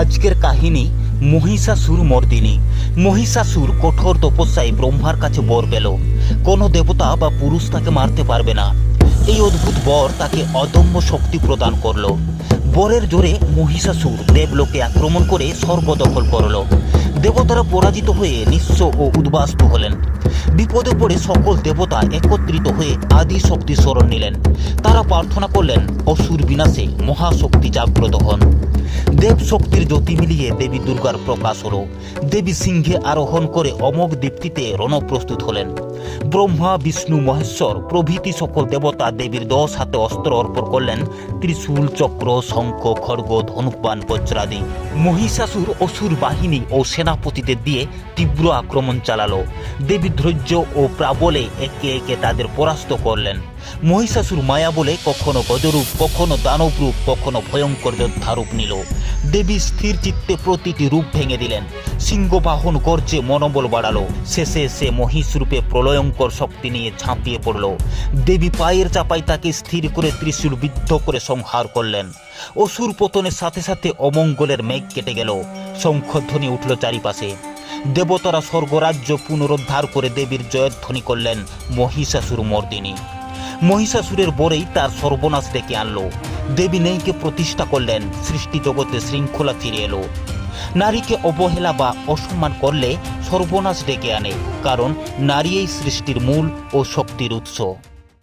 আজকের কাহিনী মহিষাসুর মর্দিনী। মহিষাসুর কঠোর তপস্যায় ব্রহ্মার কাছে বর পেল। কোনো দেবতা বা পুরুষ তাকে মারতে পারবে না। এই অদ্ভুত বর তাকে অদম্য শক্তি প্রদান করল। বরের জোরে মহিষাসুর দেবলোকে আক্রমণ করে স্বর্গ দখল করল। দেবতারা পরাজিত হয়ে নিঃস্ব ও উদ্বাস্তু হলেন। বিপদে পড়ে সকল দেবতা একত্রিত হয়ে আদি শক্তি স্মরণ নিলেন। তারা প্রার্থনা করলেন, অসুর বিনাশে মহাশক্তি জাগ্রত হন। দেব শক্তির জ্যোতি মিলিয়ে দেবী দুর্গার প্রকাশ হল। দেবী সিংহে আরোহণ করে অমোঘ দীপ্তিতে রণপ্রস্তুত হলেন। ব্রহ্মা, বিষ্ণু, মহেশ্বর, প্রভৃতি সকল দেবতা দেবীর দশ হাতে অস্ত্র অর্পণ করলেন। ত্রিশূল, চক্র, শঙ্খ, খড়গ ধনুকবান বজ্রাদি। মহিষাসুর অসুর বাহিনী ও সেনাপতিদের দিয়ে তীব্র আক্রমণ চালালো। দেবী ধৈর্য ও প্রাবলে একে একে তাদের পরাস্ত করলেন। মহিষাসুর মায়া বলে কখনো গজরূপ, কখনো দানবরূপ, কখনো ভয়ঙ্কর যোদ্ধারূপ নিল। দেবী স্থির চিত্তে প্রতিটি রূপ ভেঙে দিলেন। সিংহবাহন গর্জে মনোবল বাড়ালো। শেষে সে মহিষ রূপে প্রলয়ঙ্কর শক্তি নিয়ে ঝাঁপিয়ে পড়ল। দেবী পায়ের চাপায় তাকে স্থির করে ত্রিশূল বিদ্ধ করে সংহার করলেন। অসুর পতনের সাথে সাথে অমঙ্গলের মেঘ কেটে গেল। শঙ্খধ্বনি উঠল চারিপাশে। দেবতারা স্বর্গরাজ্য পুনরুদ্ধার করে দেবীর জয়ধ্বনি করলেন মহিষাসুর মর্দিনী। মহিষাসুরের বরেই তার সর্বনাশ ডেকে আনলো। দেবী নেইকে প্রতিষ্ঠা করলেন, সৃষ্টি জগতে শৃঙ্খলা ফিরে এলো। নারীকে অবহেলা বা অসম্মান করলে সর্বনাশ ডেকে আনে, কারণ নারী এই সৃষ্টির মূল ও শক্তির উৎস।